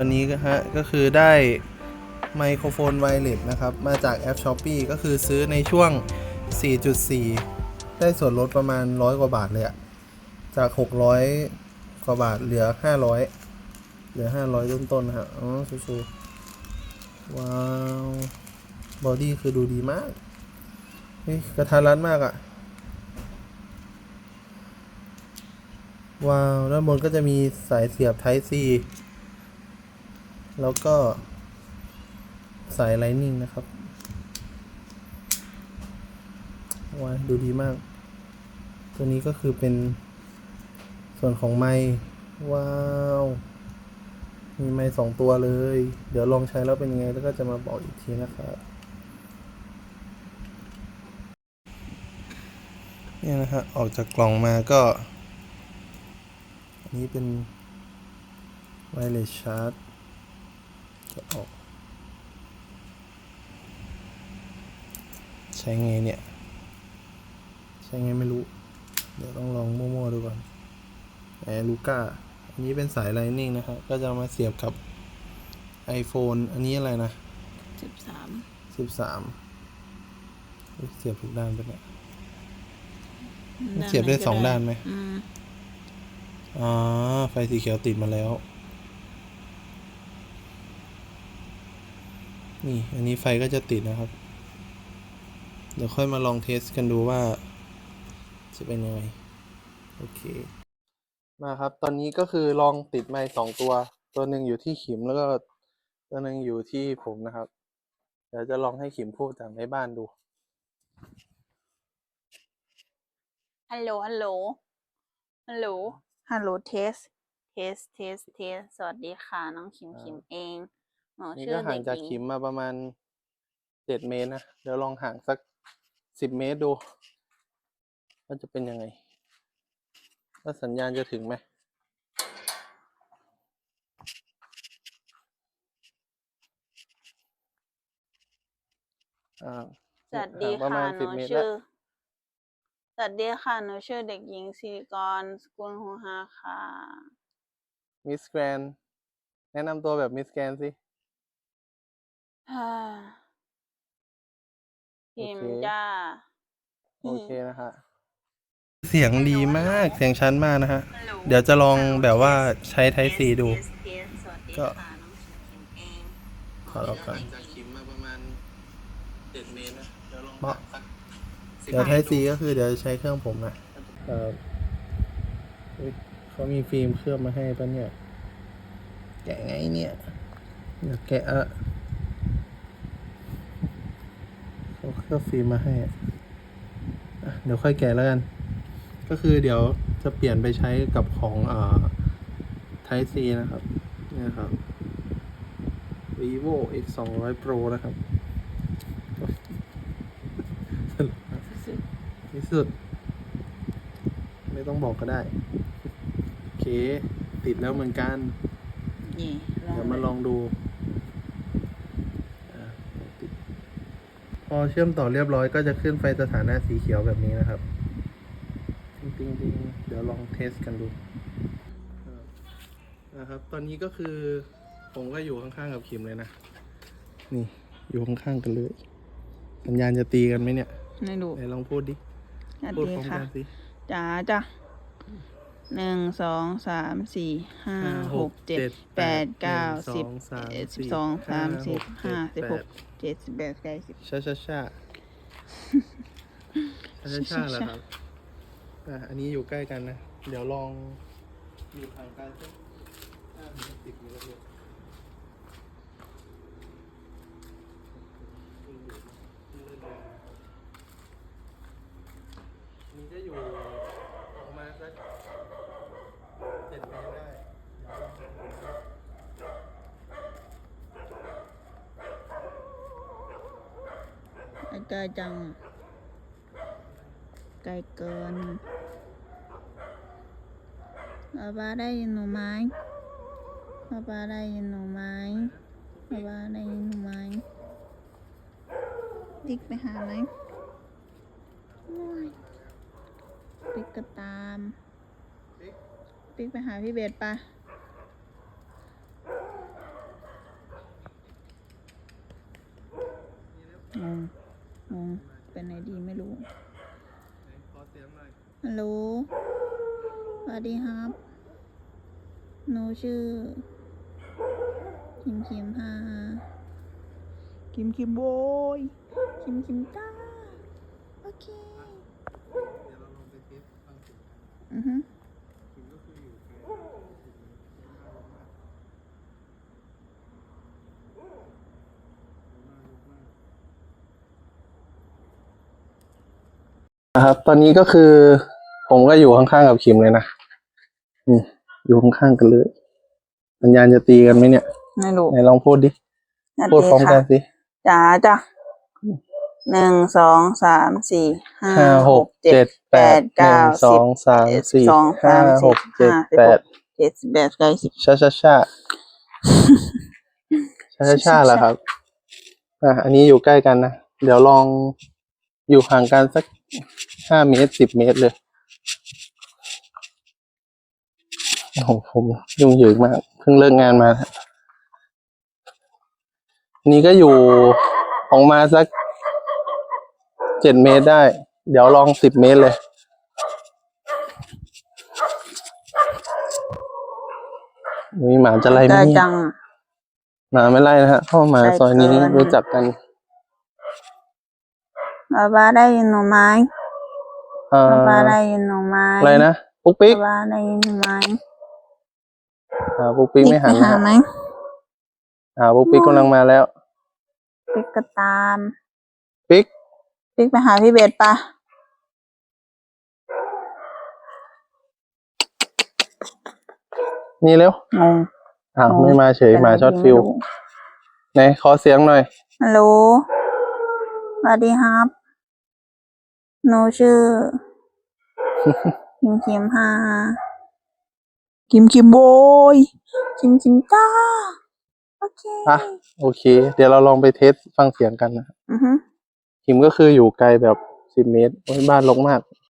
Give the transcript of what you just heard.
วันนี้ก็ฮะก็คือได้ไมโครโฟนไวเลสนะครับ มาจากแอป s h อ p e e ก็คือซื้อในช่วง 4.4 ได้ส่วนลดประมาณร้อยกว่าบาทเลยอะจาก 600 กว่าบาทเหลือ 500 เหลือ 500 ต้นๆนะฮะอ๋อชูๆว้าว บอดี้คือดูดีมากเฮ้ยกระทะรัดมากอะว้าว ด้านบนก็จะมีสายเสียบ Type C แล้วก็สายไลนิ่งนะครับว้าดูดีมาก ตัวนี้ก็คือเป็นส่วนของไม้ว้าว มีไม้สองตัวเลย เดี๋ยวลองใช้แล้วเป็นยังไง แล้วก็จะมาบอกอีกทีนะครับเนี่ยนะฮะออกจากกล่องมาก็ อันนี้เป็นไวเลสชาร์จ จะออก ใช้ไงเนี่ย ใช้ไงไม่รู้ เดี๋ยวต้องลองมั่วๆดูก่อนแอร์ลูก้าอันนี้เป็นสาย Lightning นะครับ ก็จะมาเสียบกับ iPhone อันนี้อะไรนะสิบสาม13เอ๊ะเสียบทุกด้านไปะเนี่ยมันเสียบได้สองด้านไหมอืมอ๋อไฟสีเขียวติดมาแล้ว นี่ อันนี้ไฟก็จะติดนะครับ เดี๋ยวค่อยมาลองเทสกันดูว่า จะเป็นยังไง โอเค มาครับ ตอนนี้ก็คือลองติดไมค์สองตัว ตัวหนึ่งอยู่ที่ขิมแล้วก็ตัวหนึ่งอยู่ที่ผมนะครับ เดี๋ยวจะลองให้ขิมพูดจากในบ้านดู ฮัลโหล ฮัลโหล ฮัลโหล ฮัลโหลเทส เทส เทส เทส สวัสดีค่ะ น้องขิมอ่าขิมเอง หนูนี่ชื่ก็อห่าเด็งกจากหญิขิงมมาประมาณเจ็ดเมตรนะ เดี๋ยวลองห่างสักสิบเมตรดูว่าจะเป็นยังไงว่าสัญญาณจะถึงไหม อ่า สวัสดีห่างประค่ะมาณหสินูบเมตรชื่แล้วอสวัสดีค่ะหนูชื่อเด็กหญิงศิริกรสกุลหูฮาค่ะ มิสแกรนแนะนำตัวแบบมิสแกรนสิ ฮ่า โอ พิมเคพ์จ้า โอเคนะฮะเสียงดีมากเสียงชัดมากนะฮะฮัลโหลเดี๋ยวจะลองแบบว่าใช้ไทเทสซีดูเทสเทสสวัสดีก็ค่ะน้องขิมขิมเองขอรับก่อนจากขิมมาประมาณเจ็ดเมตรนะเดี๋ยวลองเพราะเดี๋ยวไทซีก็คือเดี๋ยวใช้เครื่องผมนะเออเฮ้ยเขามีฟิล์มเคลือบมาให้ปะเนี่ย แกะไงเนี่ย อยากแกะอะ เขาเคลือบฟิล์มมาให้อะอะเดี๋ยวค่อยแกะแล้วกัน ก็คือเดี๋ยวจะเปลี่ยนไปใช้กับของเอ่อไทซีนะครับเนี่ยครับ vivo x 2 0 0 pro นะครับที่สุด ไม่ต้องบอกก็ได้ โอเค ติดแล้วเหมือนกันนี่เดี๋ยวมาลองดูอะติด พอเชื่อมต่อเรียบร้อยก็จะขึ้นไฟสถานะสีเขียวแบบนี้นะครับติ๊งติ๊งติ๊งเดี๋ยวลองเทสกันดูนะครับ ตอนนี้ก็คือผมก็อยู่ข้างๆกับคิมเลยนะ นี่อยู่ข้างๆกันเลย สัญญาณจะตีกันไหมเนี่ย ไม่รู้ไหนลองพูดดิ สวัสพูดดีพร้อมค่ะกันสิ จ๋าจ้ะ หนึ่งสองสามสี่ห้าหกเจ็ดแปดเก้าสิบเอ็ดสิบสองสามสิบห้าสิบหกเจ็ดสิบแปดเก้าสิบชาชาชาชาชาชาเหรอครับอะอันนี้อยู่ใกล้กันนะ เดี๋ยวลองอยู่ทางกันสักห้าถึงสิบมตรเลยอันนี้จะอยู่ ไกลจัง ไกลเกินป้าป้าได้ยินหนูไหมป้าป้าได้ยินหนูไหมป้าป้าได้ยินหนูไหมดิกไปหาไหมปิกก็ตามปิกไปหาพี่เบสปะงง งงเป็นไหนดีไม่รู้ขอเสียงหน่อยฮัลโหลสวัสดีครับหนูชื่อ คิมคิมฮาคิมคิมโบยคิมคิมจ้า โอเคเดี๋ยวเราลองไปเทสฟังเสียงกันอือฮึ คิมก็คืออยู่ไกล นะครับ ตอนนี้ก็คือ ผมก็อยู่ข้างๆกับคิมเลยนะอืมอยู่ข้างๆกันเลยสัญญาณจะตีกันไหมเนี่ยไม่รู้ไหนลองพูดดิสวัสพูดพร้อมกัค่ะนสิจ๋าจ้ะหนึ่งสองสามสี่ห้าห้าหหกกเจ็เจ็ดดแปแปดดเก้าเก้าสสิอบงสามสี่สองห้าสามหสี่กเจ็ดห้าสิบแปหดกเจ็ดสิบแปดเก้าสิบชาชาชาชาชาชาเหรอครับอะอันนี้อยู่ใกล้กันนะ เดี๋ยวลองอยู่ห่างกันสัก ห้าเมตรสิบเมตรเลยโอ้โหผมยุ่งเหยิงมาก เพิ่งเลิกงานมานะนี่ก็อยู่ออกมาสักเจ็ดเมตรได้ เดี๋ยวลองสิบเมตรเลย มีหมาจะไล่ไหมได้เนี่ยจัง หมาไม่ไล่นะฮะเพราะหมาไล่ซอยนี้เกินรู้จักกัน บ้าบ้าได้ยินหนูไหมเอ่อบ้าบ้าได้ยินหนูไหมอะไรนะปุ๊กปิ๊กบ้าบ้าได้ยินหนูไหมอ่าปุ๊กปิ๊กไม่หันไปนะหาฮะไหมอ่าปุ๊กปิ๊กกำลังมาแล้ว ปิ๊กก็ตามปิ๊กปิ๊กไปหาพี่เบสปะนี่เร็วงงอ้าวอ๋อไม่มาเฉยเป็นหมาไรช็อตดีฟิลไม่รู้ไหนขอเสียงหน่อยฮัลโหลสวัสดีครับ หนูชื่อ คิมคิมฮาคิมคิมโบยคิมคิมจ้า โอเคอะ โอเค เดี๋ยวเราลองไปเทสฟังเสียงกันนะอือฮึ คิมก็คืออยู่ไกลแบบสิบเมตรโอ้ยบ้านรกมาก